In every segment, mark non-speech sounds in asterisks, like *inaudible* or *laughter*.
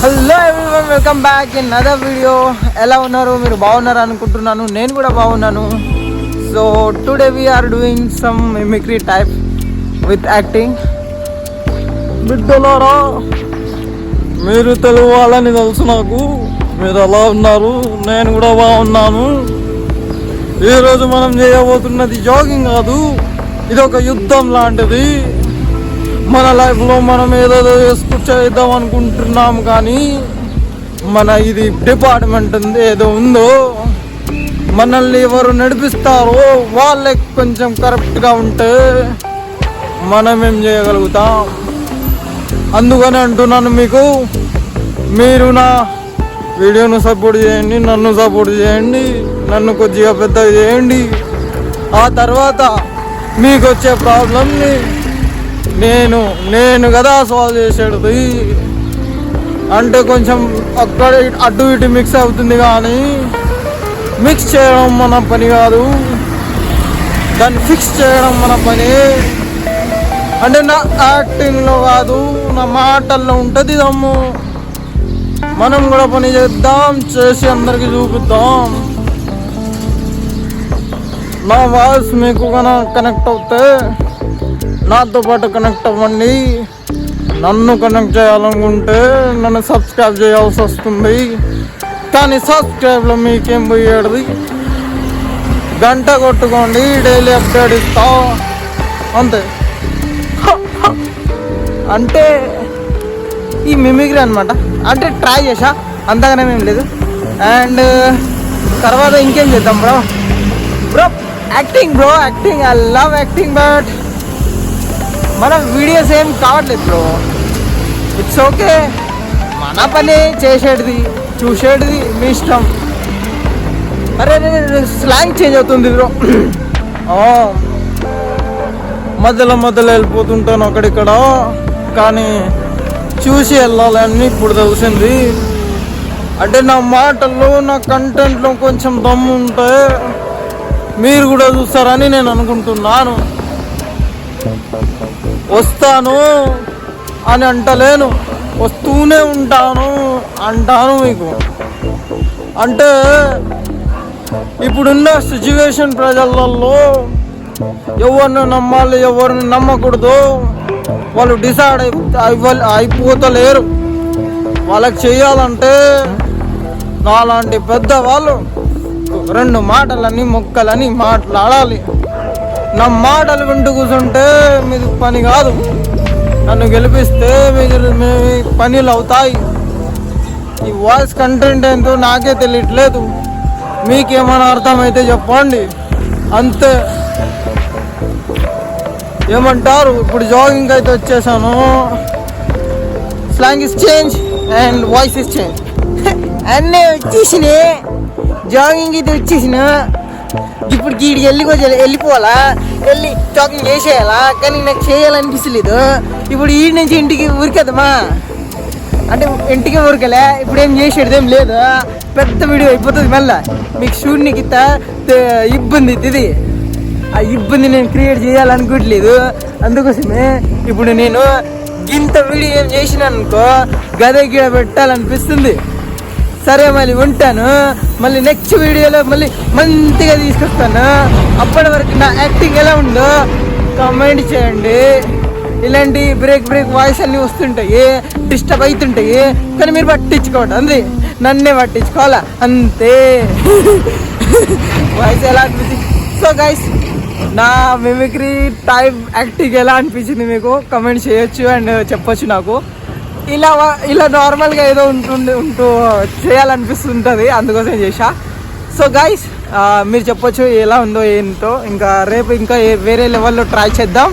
Hello everyone welcome back in other video ఎలా ఉన్నారు? మీరు బాగున్నారు అనుకుంటున్నాను. నేను కూడా బాగున్నాను. So today we're doing some mimicry type with acting బిడ్డలారా మీరు తెలుగు వాళ్ళని తెలుసు నాకు. మీరు ఎలా ఉన్నారు? నేను కూడా బాగున్నాను. ఈరోజు మనం చేయబోతున్నది జాగింగ్ కాదు. ఇది ఒక యుద్ధం లాంటిది. మన లైఫ్లో మనం ఏదో చేసుకు చేద్దాం అనుకుంటున్నాం కానీ మన ఇది డిపార్ట్మెంట్ ఉంది ఏదో ఉందో మనల్ని ఎవరు నడిపిస్తారో వాళ్ళే కొంచెం కరెక్ట్గా ఉంటే మనం ఏం చేయగలుగుతాం. అందుకని అంటున్నాను మీకు మీరు నా వీడియోను సపోర్ట్ చేయండి నన్ను సపోర్ట్ చేయండి నన్ను కొద్దిగా పెద్దగా చేయండి. ఆ తర్వాత మీకు వచ్చే ప్రాబ్లమ్ని నేను నేను కదా సాల్వ్ చేసాడు అంటే కొంచెం అక్కడ అటు ఇటు మిక్స్ అవుతుంది కానీ మిక్స్ చేయడం మన పని కాదు. దాన్ని ఫిక్స్ చేయడం మన పని. అంటే నా యాక్టింగ్లో కాదు నా మాటల్లో ఉంటుంది దమ్ము. మనం కూడా పని చేద్దాం చేసి అందరికి చూపిద్దాం. నా వాయిస్ మీకు కనెక్ట్ అవుతే నాతో పాటు కనెక్ట్ అవ్వండి. నన్ను కనెక్ట్ చేయాలనుకుంటే నన్ను సబ్స్క్రైబ్ చేయాల్సి వస్తుంది. కానీ సబ్స్క్రైబ్లో మీకేం పోయేది? గంట కొట్టుకోండి డైలీ అప్డేట్ ఇస్తా. అంతే. అంటే ఈ మిమిక్రీ అనమాట అంటే ట్రై చేసా అంతగానే ఏం లేదు. అండ్ తర్వాత ఇంకేం చేద్దాం bro bro acting bro acting I love acting but మన వీడియోస్ ఏం కావట్లేదు బ్రో ఇట్స్ ఓకే మన పని చేసేటిది చూసేటిది మీ ఇష్టం. అరే స్లాంగ్ చేంజ్ అవుతుంది బ్రో *clears throat* మధ్యలో మధ్యలో వెళ్ళిపోతుంటాను అక్కడిక్కడ. కానీ చూసి వెళ్ళాలని ఇప్పుడు తెలిసింది. అంటే నా మాటల్లో నా కంటెంట్లో కొంచెం దమ్ము ఉంటే మీరు కూడా చూస్తారని నేను అనుకుంటున్నాను. వస్తాను అని అంటలేను. వస్తూనే ఉంటాను అంటాను మీకు. అంటే ఇప్పుడున్న సిచ్యువేషన్ ప్రజలలో ఎవరిని నమ్మాలి ఎవరిని నమ్మకూడదు. వాళ్ళు డిసైడ్ అయి అయిపోతలేరు. వాళ్ళకి చేయాలంటే నాలాంటి పెద్దవాళ్ళు రెండు మాటలని మొక్కలని మాట్లాడాలి. నా మాటలు వింటూ కూర్చుంటే మీది పని కాదు. నన్ను గెలిపిస్తే మీకు మీ పనులు అవుతాయి. ఈ వాయిస్ కంటెంట్ ఏంటో నాకే తెలియట్లేదు. మీకేమైనా అర్థమైతే చెప్పండి. అంతే. ఏమంటారు? ఇప్పుడు జాగింగ్ అయితే వచ్చేసాను. Slang is change and voice is change అన్నీ వచ్చేసినాయి. జాగింగ్ అయితే వచ్చేసినా ఇప్పుడు గీడికి వెళ్ళి వెళ్ళిపోవాలా? వెళ్ళి జాగింగ్ చేసేయాలా? కానీ నాకు చేయాలనిపిస్తలేదు. ఇప్పుడు ఈ నుంచి ఇంటికి ఊరికేదమ్మా అంటే ఇంటికి ఊరికలే ఇప్పుడు ఏం చేసేది ఏం లేదు. పెద్ద వీడియో అయిపోతుంది మళ్ళా. మీకు షూట్నికి ఇబ్బంది ఇది. ఆ ఇబ్బంది నేను క్రియేట్ చేయాలనుకోవట్లేదు. అందుకోసమే ఇప్పుడు నేను ఇంత వీడియో ఏం చేసినాను అనుకో గద గిడ పెట్టాలనిపిస్తుంది. సరే మళ్ళీ ఉంటాను. మళ్ళీ నెక్స్ట్ వీడియోలో మళ్ళీ మంచిగా తీసుకొస్తాను. అప్పటి వరకు నా యాక్టింగ్ ఎలా ఉందో కమెంట్ చేయండి. ఇలాంటి బ్రేక్ బ్రేక్ వాయిస్ అన్నీ వస్తుంటాయి. డిస్టర్బ్ అవుతుంటాయి. కానీ మీరు పట్టించుకోవద్దు. అంది. నన్నే పట్టించుకోవాలా? అంతే. వాయిస్ ఎలా అనిపించింది సో గైస్ నా మిమిక్రీ టైప్ యాక్టింగ్ ఎలా అనిపించింది మీకు? కమెంట్ చేయొచ్చు అండ్ చెప్పొచ్చు నాకు. ఇలా ఇలా నార్మల్గా ఏదో ఉంటుండే ఉంటూ చేయాలనిపిస్తుంటుంది అందుకోసం చేసా సో గైస్ మీరు చెప్పొచ్చు ఎలా ఉందో ఏంటో ఇంకా రేపు ఇంకా వేరే లెవెల్లో ట్రై చేద్దాం.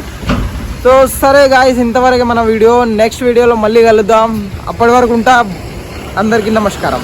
సో సరే గాయస్ ఇంతవరకు మన వీడియో నెక్స్ట్ వీడియోలో మళ్ళీ కలుద్దాం. అప్పటి వరకు ఉంటా. అందరికీ నమస్కారం.